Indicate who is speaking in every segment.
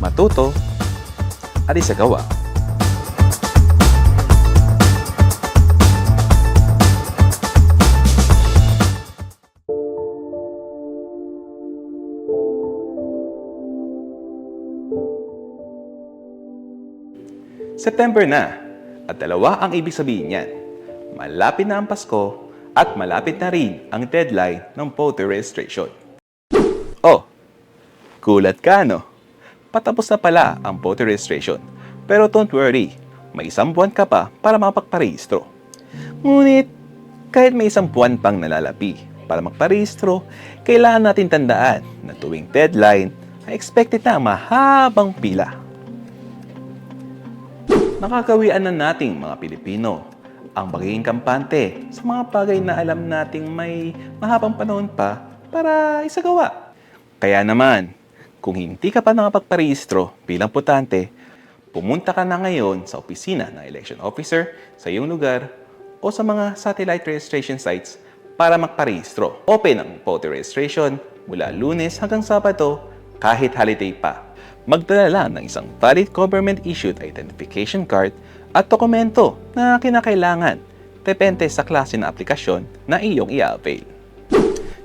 Speaker 1: matuto, at isagawa. September na at dalawa ang ibig sabihin niyan. Malapit na ang Pasko at malapit na rin ang deadline ng voter registration. Oh, gulat ka no? Patapos na pala ang voter registration. Pero don't worry, may isang buwan ka pa para makapagparehistro. Ngunit, kahit may isang buwan pang nalalapi para magparehistro, kailangan natin tandaan na tuwing deadline ay expected na ang mahabang pila nakakawian na nating mga Pilipino ang magiging kampante sa mga bagay na alam nating may mahabang panahon pa para isagawa. Kaya naman, kung hindi ka pa nakapagparehistro bilang putante, pumunta ka na ngayon sa opisina ng election officer sa iyong lugar o sa mga satellite registration sites para magparehistro. Open ang voter registration mula lunes hanggang sabado kahit holiday pa magdala lang ng isang valid government-issued identification card at dokumento na kinakailangan depende sa klase ng aplikasyon na iyong i-avail.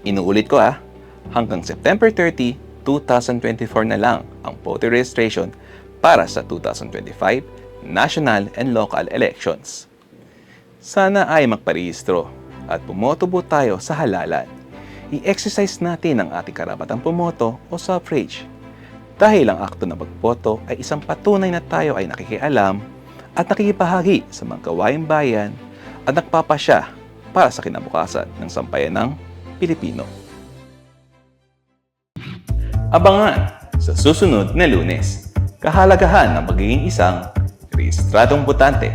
Speaker 1: Inuulit ko ah, hanggang September 30, 2024 na lang ang voter registration para sa 2025 national and local elections. Sana ay magparehistro at pumoto po tayo sa halalan. I-exercise natin ang ating karapatang pumoto o suffrage dahil ang akto na pagboto ay isang patunay na tayo ay nakikialam at nakikipahagi sa mga gawaing bayan at nagpapasya para sa kinabukasan ng sampayan ng Pilipino. Abangan sa susunod na lunes, kahalagahan ng magiging isang rehistradong botante